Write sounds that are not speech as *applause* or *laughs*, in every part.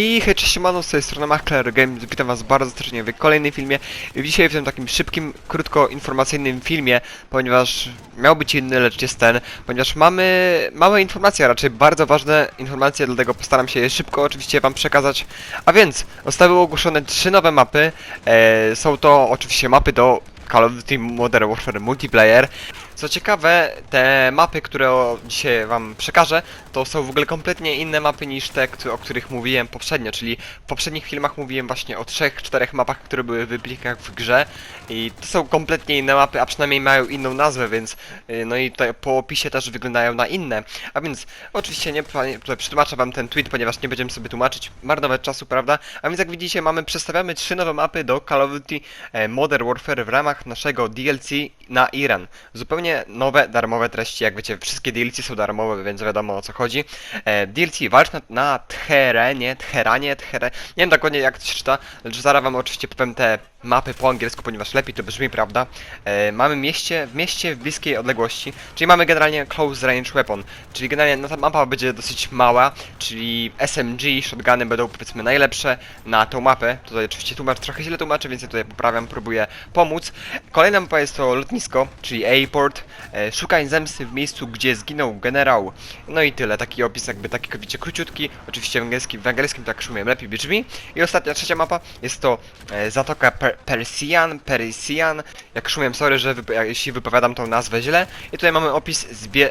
I hej, cześć, siemano, z tej strony Makler Games, witam was bardzo serdecznie w kolejnym filmie. Dzisiaj w tym takim szybkim, krótko informacyjnym filmie, ponieważ miał być inny, lecz jest ten, ponieważ mamy małe informacje, a raczej bardzo ważne informacje, dlatego postaram się je szybko oczywiście wam przekazać. A więc, zostały ogłoszone trzy nowe mapy, e, są to oczywiście mapy do Call of Duty Modern Warfare Multiplayer. Co ciekawe, te mapy, które dzisiaj wam przekażę, to są w ogóle kompletnie inne mapy niż te, o których mówiłem poprzednio, czyli w poprzednich filmach mówiłem właśnie o trzech, czterech mapach, które były w plikach w grze i to są kompletnie inne mapy, a przynajmniej mają inną nazwę, więc y, no i tutaj po opisie też wyglądają na inne. A więc oczywiście nie tutaj przetłumaczę wam ten tweet, ponieważ nie będziemy sobie tłumaczyć, marnować czasu, prawda? A więc jak widzicie, mamy przedstawiamy trzy nowe mapy do Call of Duty e, Modern Warfare w ramach naszego DLC na Iran. Zupełnie nowe, darmowe treści, jak wiecie, wszystkie DLC są darmowe, więc wiadomo o co chodzi. E, DLC walcz na, na Tcherenie, Tcheranie, Tchere... Nie wiem dokładnie jak to się czyta, lecz zaraz wam oczywiście powiem te mapy po angielsku, ponieważ lepiej to brzmi, prawda? E, mamy mieście, w mieście w bliskiej odległości, czyli mamy generalnie close range weapon, czyli generalnie no, ta mapa będzie dosyć mała, czyli SMG, shotguny będą powiedzmy najlepsze na tą mapę. Tutaj oczywiście tłumacz trochę źle tłumaczę, więc ja tutaj poprawiam, próbuję pomóc. Kolejna mapa jest to lotnisko, czyli airport. E, szukaj zemsty w miejscu, gdzie zginął generał. No i tyle, taki opis jakby taki wiecie króciutki, oczywiście w angielskim, w angielskim tak szumiem lepiej brzmi. I ostatnia, trzecia mapa jest to e, Zatoka Persian, Persian. Jak szumiem, sorry, że jeśli wypowiadam tą nazwę źle. I tutaj mamy opis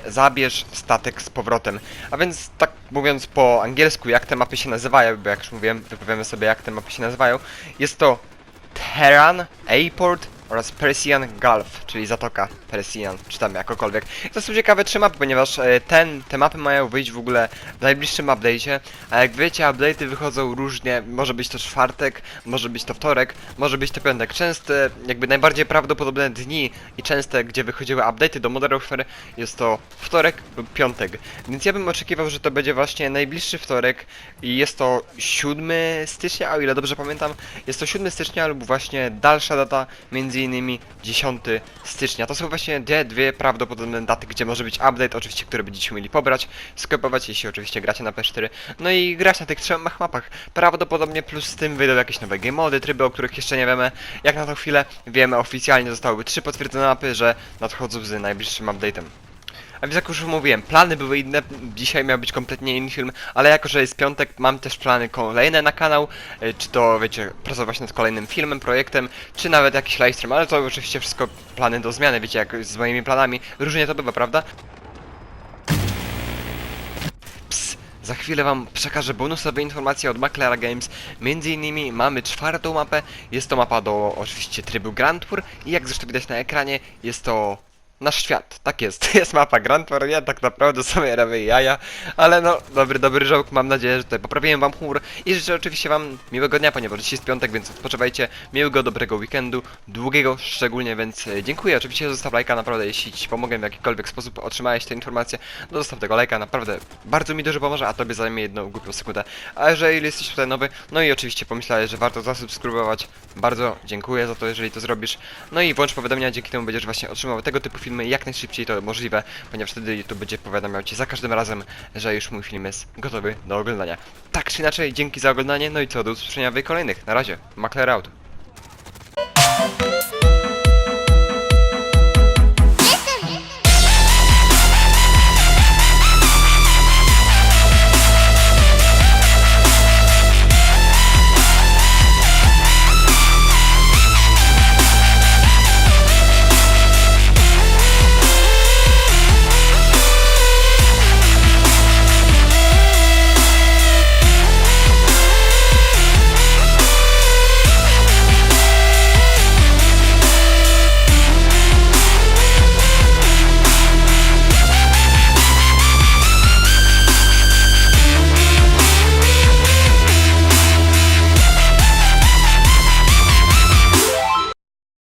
zabierz statek z powrotem. A więc tak mówiąc po angielsku, jak te mapy się nazywają, bo jak już mówiłem, wypowiemy sobie jak te mapy się nazywają. Jest to Tehran, Airport oraz Persian Gulf, czyli Zatoka Persian, czy tam jakokolwiek. To są ciekawe trzy mapy, ponieważ e, ten, te mapy mają wyjść w ogóle w najbliższym update'cie, a jak wiecie, update'y wychodzą różnie, może być to czwartek, może być to wtorek, może być to piątek. Częste, jakby najbardziej prawdopodobne dni i częste, gdzie wychodziły update'y do Modern Warfare jest to wtorek lub piątek. Więc ja bym oczekiwał, że to będzie właśnie najbliższy wtorek i jest to 7 stycznia, o ile dobrze pamiętam, jest to 7 stycznia lub właśnie dalsza data, między innymi 10 stycznia. To są właśnie dwie, dwie prawdopodobne daty, gdzie może być update, oczywiście, które będziecie mieli pobrać, sklepować, jeśli oczywiście gracie na P4, no i grać na tych trzech mapach. Prawdopodobnie plus z tym wyjdą jakieś nowe game mody, tryby, o których jeszcze nie wiemy. Jak na tą chwilę wiemy, oficjalnie zostałyby trzy potwierdzone mapy, że nadchodzą z najbliższym update'em. A więc jak już mówiłem, plany były inne, dzisiaj miał być kompletnie inny film, ale jako, że jest piątek, mam też plany kolejne na kanał, e, czy to, wiecie, pracować nad kolejnym filmem, projektem, czy nawet jakiś livestream, ale to oczywiście wszystko plany do zmiany, wiecie, jak z moimi planami, różnie to bywa, prawda? Za chwilę wam przekażę bonusowe informacje od Maclera Games. Między innymi mamy czwartą mapę. Jest to mapa do oczywiście trybu Grand Tour i jak zresztą widać na ekranie, jest to nasz świat. Tak jest. *laughs* Jest mapa Grand Tour. Ja tak naprawdę sobie robię jaja, ale no dobry, dobry żołk. Mam nadzieję, że tutaj poprawiłem wam humor i życzę oczywiście wam miłego dnia, ponieważ dzisiaj jest piątek, więc odpoczywajcie. Miłego, dobrego weekendu, długiego szczególnie, więc e, dziękuję. Oczywiście zostaw lajka, naprawdę, jeśli ci pomogę w jakikolwiek sposób, otrzymałeś te informacje, no zostaw tego lajka, naprawdę bardzo mi dużo pomoże, a tobie zajmie jedną głupią sekundę. A jeżeli jesteś tutaj nowy, no i oczywiście pomyślałeś, że warto zasubskrybować, bardzo dziękuję za to, jeżeli to zrobisz. No i włącz powiadomienia, dzięki temu będziesz właśnie otrzymał tego typu filmy jak najszybciej to możliwe, ponieważ wtedy YouTube będzie powiadamiał cię za każdym razem, że już mój film jest gotowy do oglądania. Tak czy inaczej, dzięki za oglądanie, no i co, do usłyszenia w kolejnych. Na razie, Makler out.